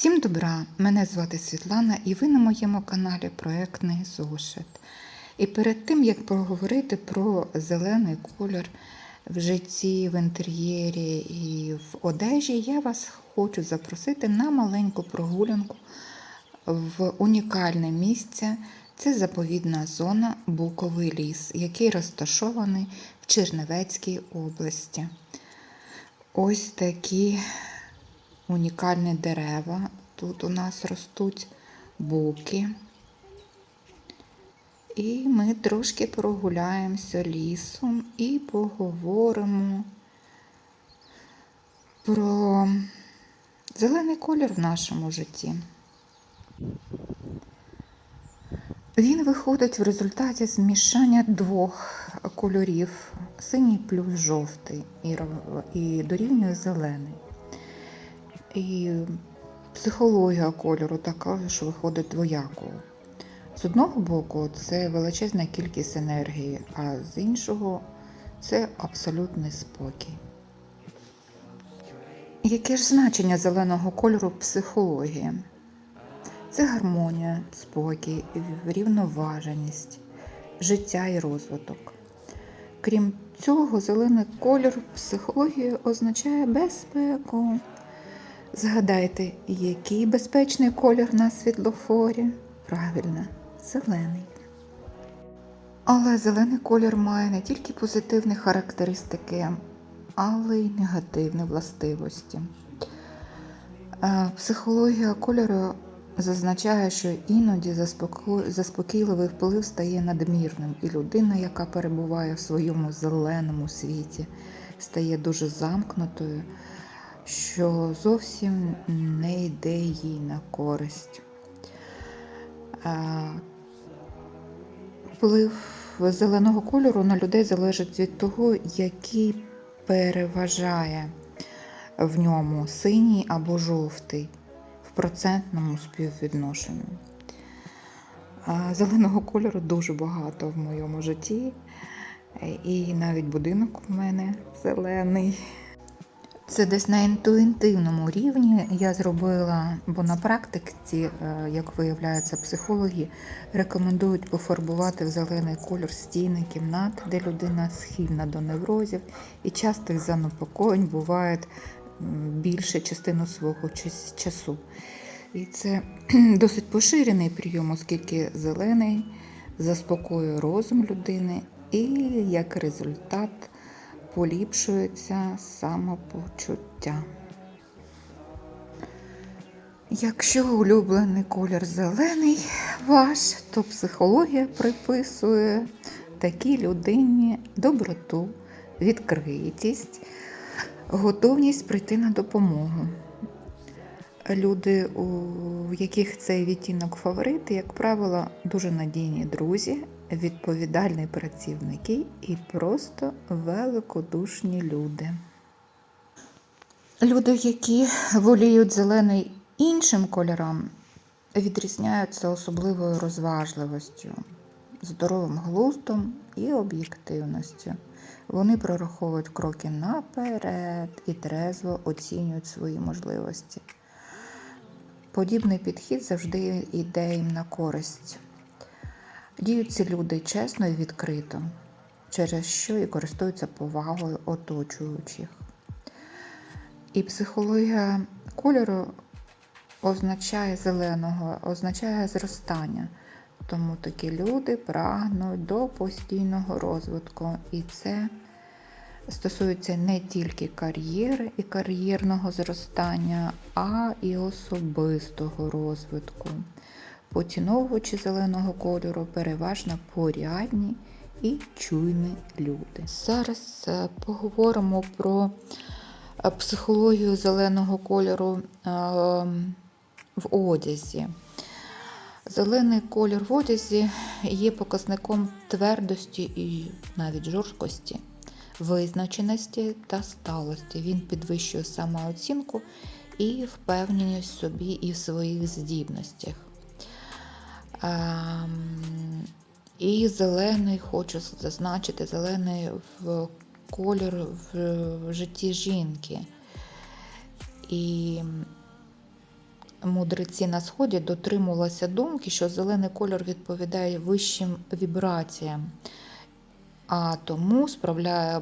Всім добра! Мене звати Світлана і ви на моєму каналі Проектний Зошит. І перед тим, як поговорити про зелений колір в житті, в інтер'єрі і в одежі, я вас хочу запросити на маленьку прогулянку в унікальне місце. Це заповідна зона Буковий ліс, який розташований в Чернівецькій області. Ось такі унікальні дерева. Тут у нас ростуть буки. І ми трошки прогуляємося лісом і поговоримо про зелений колір в нашому житті. Він виходить в результаті змішання двох кольорів синій плюс жовтий і, дорівнює зелений. І психологія кольору така, що виходить двоякою. З одного боку, це величезна кількість енергії, а з іншого це абсолютний спокій. Яке ж значення зеленого кольору в психології? Це гармонія, спокій, врівноваженість, життя і розвиток. Крім цього, зелений колір в психології означає безпеку. Згадайте, який безпечний колір на світлофорі? Правильно, зелений. Але зелений колір має не тільки позитивні характеристики, але й негативні властивості. Е, Психологія кольору зазначає, що іноді заспокійливий вплив стає надмірним, і людина, яка перебуває в своєму зеленому світі, стає дуже замкнутою, що зовсім не йде їй на користь. Вплив зеленого кольору на людей залежить від того, який переважає в ньому синій або жовтий в процентному співвідношенні. Зеленого кольору дуже багато в моєму житті, і навіть будинок у мене зелений. Це десь на інтуїтивному рівні я зробила, бо на практиці, е, як виявляється, психологи рекомендують пофарбувати в зелений кольор стіни кімнат, де людина схильна до неврозів, і частих занепокоєнь буває більше частину свого часу. І це досить поширений прийом, оскільки зелений заспокоює розум людини і як результат поліпшується самопочуття. Якщо улюблений колір зелений ваш, то психологія приписує такій людині доброту, відкритість, готовність прийти на допомогу. Люди, у яких цей відтінок фаворит, як правило, дуже надійні друзі, відповідальні працівники і просто великодушні люди. Люди, які воліють зелений іншим кольорам, відрізняються особливою розважливостю, здоровим глуздом і об'єктивністю. Вони прораховують кроки наперед і трезво оцінюють свої можливості. Подібний підхід завжди йде їм на користь. Діють ці люди чесно і відкрито, через що і користуються повагою оточуючих. І психологія кольору означає зеленого, означає зростання. Тому такі люди прагнуть до постійного розвитку. І це стосується не тільки кар'єри і кар'єрного зростання, а і особистого розвитку. Поціновувачі зеленого кольору переважно порядні і чуйні люди. Зараз е, поговоримо про е, психологію зеленого кольору е, в одязі. Зелений колір в одязі є показником твердості і навіть жорсткості, визначеності та сталості. Він підвищує самооцінку і впевненість в собі і в своїх здібностях. Ем, І зелений, хочу зазначити, зелений в колір в житті жінки. І мудреці на сході дотримувалися думки, що зелений кольор відповідає вищим вібраціям, а тому справляє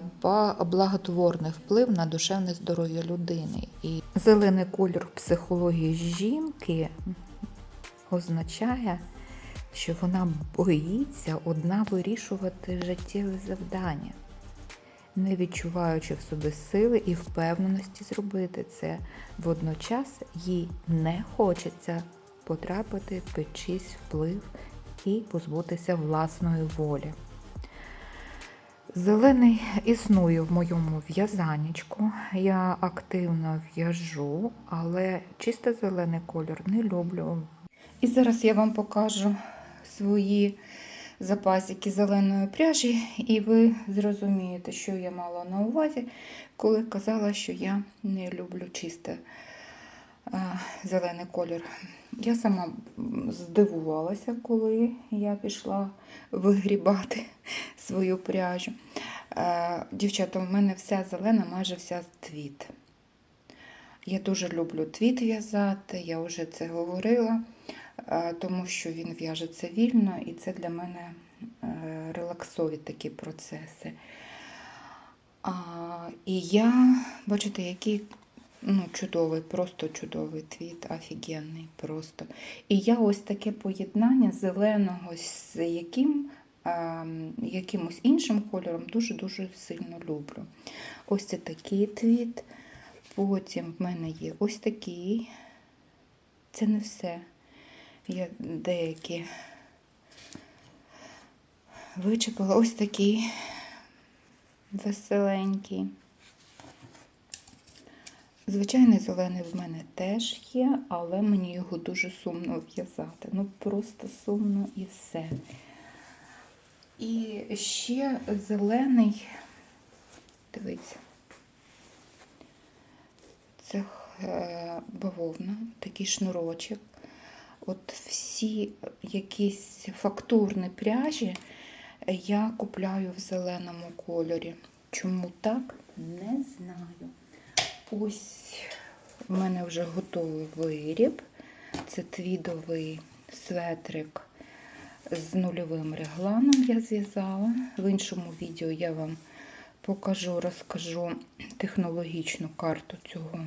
благотворний вплив на душевне здоров'я людини. І зелений кольор в психології жінки означає, що вона боїться одна вирішувати життєві завдання, не відчуваючи в собі сили і впевненості зробити це. Водночас їй не хочеться потрапити під чийсь вплив і позбутися власної волі. Зелений існує в моєму в'язанічку. Я активно в'яжу, але чисто зелений кольор не люблю. І зараз я вам покажу свої запасики зеленої пряжі, і ви зрозумієте, що я мала на увазі, коли казала, що я не люблю чисто е, зелений колір. Я сама здивувалася, коли я пішла вигрібати свою пряжу. Е, Дівчата, у мене вся зелена, майже вся твіт. Я дуже люблю твіт в'язати, я вже це говорила, тому що він в'яжеться вільно, і це для мене е, релаксові такі процеси. І я, бачите, який ну, чудовий, просто чудовий твіт, офігенний просто. І я ось таке поєднання зеленого з яким, якимось іншим кольором дуже-дуже сильно люблю. Ось це такий твіт. Потім в мене є ось такий. Це не все. Я деякі вичепила ось такий веселенький. Звичайний зелений в мене теж є, але мені його дуже сумно в'язати. Ну просто сумно і все. І ще зелений, дивіться, це е, бавовна, такий шнурочок. От всі якісь фактурні пряжі я купляю в зеленому кольорі. Чому так? Не знаю. Ось у мене вже готовий виріб. Це твідовий светрик з нульовим регланом я зв'язала. В іншому відео я вам покажу, розкажу технологічну карту цього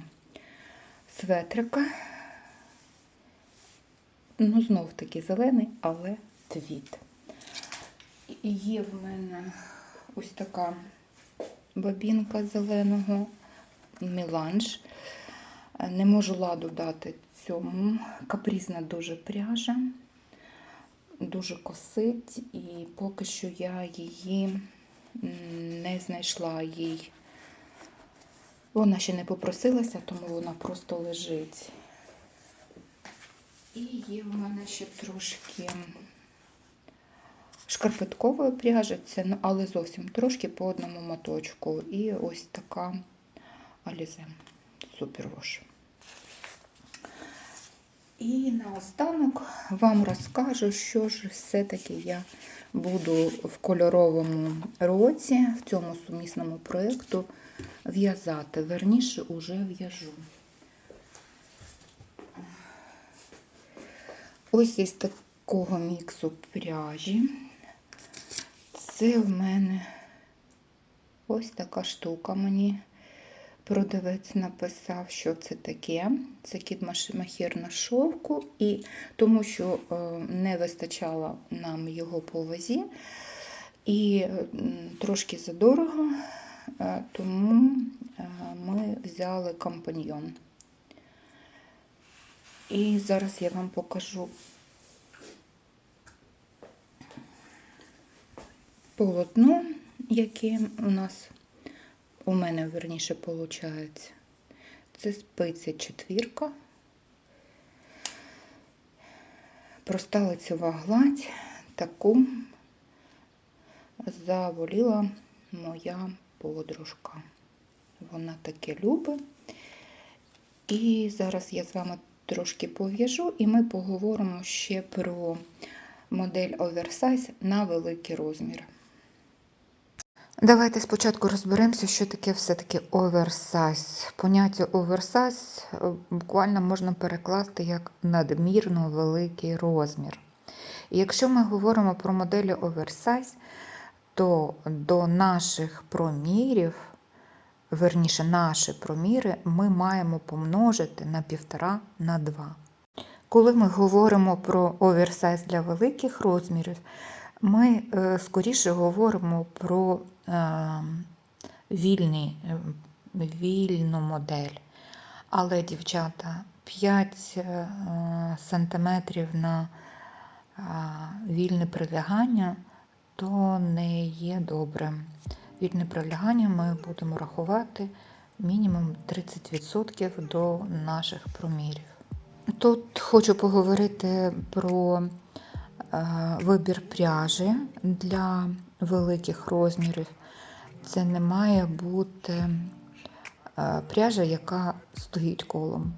светрика. Ну, знов таки зелений, але твіт. І є в мене ось така бабінка зеленого меланж. Не можу ладу дати цьому. Капрізна дуже пряжа, дуже косить, і поки що я її не знайшла їй. Вона ще не попросилася, тому вона просто лежить. І є в мене ще трошки шкарпеткової пряжі, це, ну, але зовсім трошки по одному моточку. І ось така Алізе Супервош. І наостанок вам розкажу, що ж все-таки я буду в кольоровому році, в цьому сумісному проєкту в'язати. Верніше уже в'яжу. Ось із такого міксу пряжі. Це в мене ось така штука. Мені продавець написав, що це таке. Це кіт махір на шовку, і тому що е, не вистачало нам його по вазі, і м, трошки задорого, е, тому е, ми взяли компаньйон. І зараз я вам покажу полотно, яке у нас, у мене верніше виходить. Це спиця четвірка, проста лицева гладь, таку заволіла моя подружка. Вона таке любить. І зараз я з вами трошки пов'яжу, і ми поговоримо ще про модель оверсайз на великий розмір. Давайте спочатку розберемося, що таке все-таки оверсайз. Поняття оверсайз е, буквально можна перекласти як надмірно великий розмір. І якщо ми говоримо про моделі оверсайз, то до наших промірів, верніше, наші проміри, ми маємо помножити на півтора на 2. Коли ми говоримо про оверсайз для великих розмірів, ми е, скоріше говоримо про е, вільний, е, вільну модель. Але, дівчата, 5 е, сантиметрів на вільне прилягання то не є добрим. Вільне прилягання ми будемо рахувати мінімум 30% до наших промірів. Тут хочу поговорити про е, вибір пряжі для великих розмірів. Це не має бути е, пряжа, яка стоїть колом.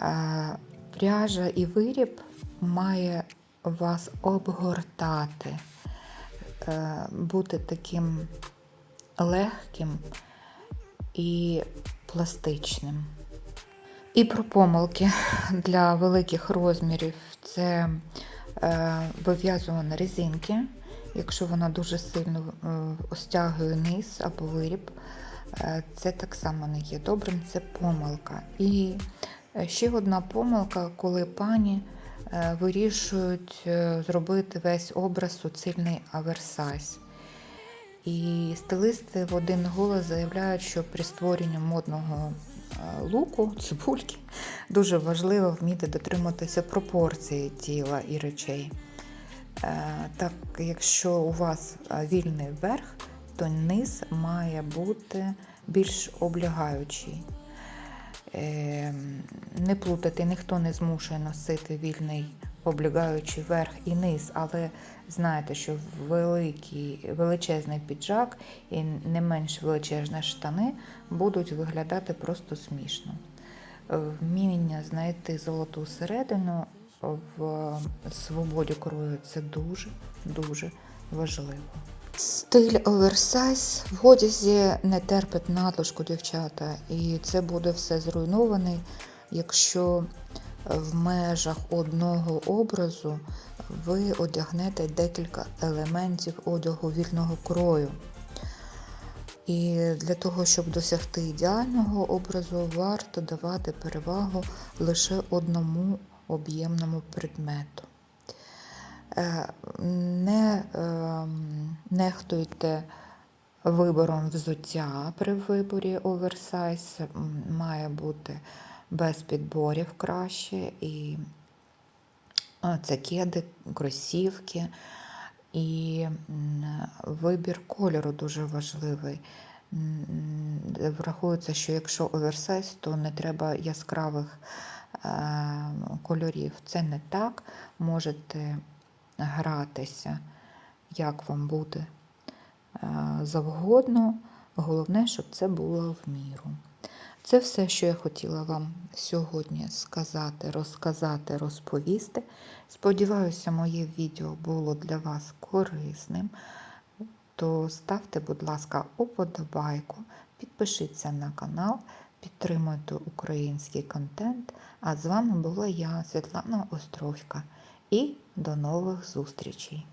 Е, Пряжа і виріб має вас обгортати, бути таким легким і пластичним. І про помилки для великих розмірів це е, вив'язування резинки, якщо вона дуже сильно е, стягує низ або виріб, е, це так само не є добрим, це помилка. І ще одна помилка, коли пані вирішують зробити весь образ суцільний аверсайз. І стилисти в один голос заявляють, що при створенні модного е, луку, цибульки, дуже важливо вміти дотриматися пропорції тіла і речей. Е, Так, якщо у вас е, вільний верх, то низ має бути більш облягаючий. Не плутати, ніхто не змушує носити вільний облігаючий верх і низ, але знаєте, що великий, величезний піджак і не менш величезні штани будуть виглядати просто смішно. Вміння знайти золоту середину в свободі крою це дуже дуже важливо. Стиль оверсайз в одязі не терпить надлишку, дівчата, і це буде все зруйнований, якщо в межах одного образу ви одягнете декілька елементів одягу вільного крою. І для того, щоб досягти ідеального образу, варто давати перевагу лише одному об'ємному предмету. Е, Не ем, нехтуйте вибором взуття при виборі оверсайз, має бути без підборів краще. І це кеди, кросівки. І вибір кольору дуже важливий. Враховується, що якщо оверсайз, то не треба яскравих е, кольорів. Це не так. Можете гратися, як вам буде е, завгодно. Головне, щоб це було в міру. Це все, що я хотіла вам сьогодні сказати, розказати, розповісти. Сподіваюся, моє відео було для вас корисним. То ставте, будь ласка, уподобайку, підпишіться на канал, підтримуйте український контент. А з вами була я, Світлана Островська. І до нових зустрічей!